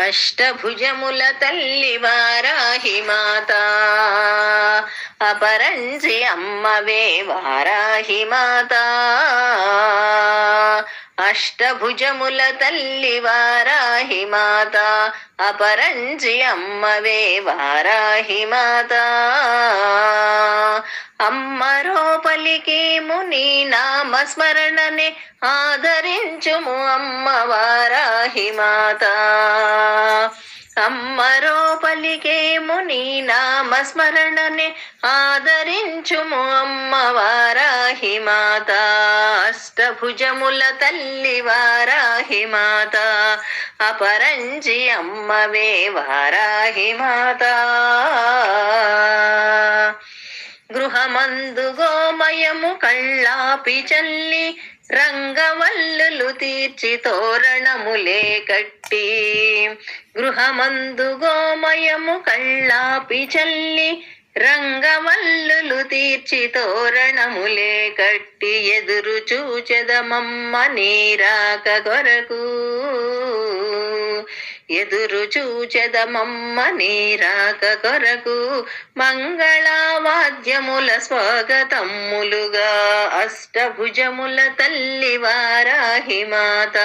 అష్టభుజముల తల్లి వారాహి మాత అపరంజి అమ్మవే వారాహి మాత. అష్టభుజముల తల్లి వారాహి మాత అపరంజి అమ్మవే వారాహి మాత. అమ్మరో పలికేము నీ నామస్మరణనే ఆదరించుము అమ్మవారాహి మాత. అమ్మరో పలికేము నీ నామస్మరణనే ఆదరించుము అమ్మవారాహి మాత. అష్టభుజముల తల్లి వారాహి మాత. అపరంజి అమ్మవే వారాహి మాత. మందు గోమయము కళ్ళాపి చల్లి రంగవల్లులు తీర్చి తోరణములే కట్టి. గృహమందు గోమయము కళ్ళాపి చల్లి రంగవల్లులు తీర్చి తోరణములే కట్టి. ఎదురు చూచెదమమ్మ నీరాక కొరకు. ఎదురు చూచెదమమ్మ నీరాక కొరకు మంగళవాద్యముల స్వాగతములుగా అష్టభుజముల తల్లి వారాహి మాత.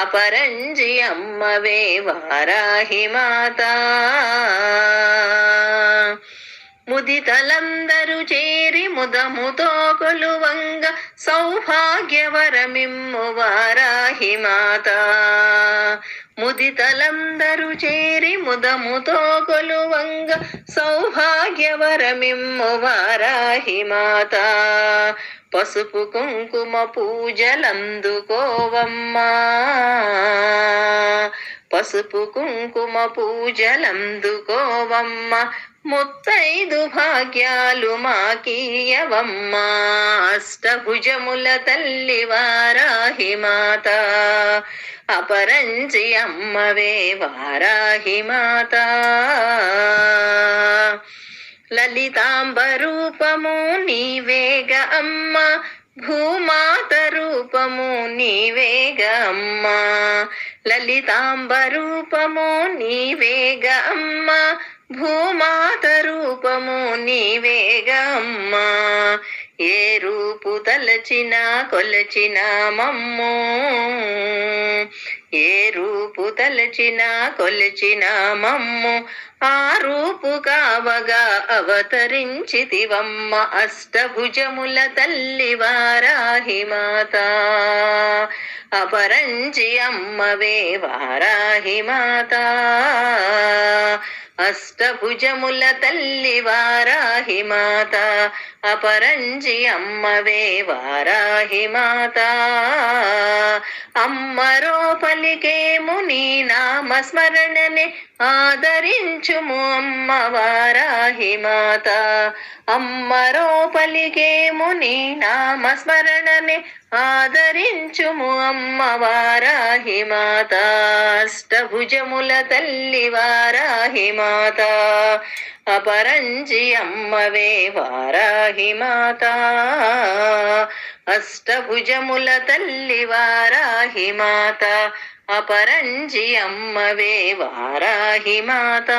అపరంజి అమ్మవే వారాహి మాత. ముదితలందరూ చేరి ముదముతో కొలువంగ సౌభాగ్యవరమిమ్ము వారాహి మాత. ముదితలందరూ చేరి ముదముతో కొలువంగ సౌభాగ్యవరమిమ్ము వారాహి మాత. పసుపు కుంకుమ పూజలందుకోవమ్మా. పసుపు కుంకుమ పూజలందుకోవమ్మ. ముత్తైదు భాగ్యాలు మాకీయవమ్మా. అష్టభుజముల తల్లి వారాహి మాత. అపరంజి అమ్మవే వారాహి మాత. లలితాంబరూపము నీవేగ అమ్మ. భూమాత రూపము నీవేగ అమ్మ. లలితాంబరూపము నీవేగ అమ్మ. భూమాత రూపము నీవేగమ్మా. ఏ రూపు తలచిన కొలచిన మమ్ము. ఏ రూపు తలచిన కొలచిన మమ్ము. ఆ రూపు కావగా అవతరించితివమ్మ అష్టభుజముల తల్లి వారాహి మాత. అపరంజి అమ్మవే వారాహి అష్టభుజముల తల్లి వారాహి మాత అపరంజి అమ్మవే వారాహి మాత. అమ్మరో పలికేము నీ నామస్మరణనే ఆదరించుము అమ్మ వారాహి మాత. అమ్మరో పలికేము నీ నామస్మరణనే ఆదరించుము అమ్మ వారాహి మాత అష్టభుజముల తల్లి వారాహి మాత అపరంజి అమ్మవే వారాహి మాత అష్టభుజముల తల్లి వారాహి మాత అపరంజి అమ్మవే వారాహి మాత.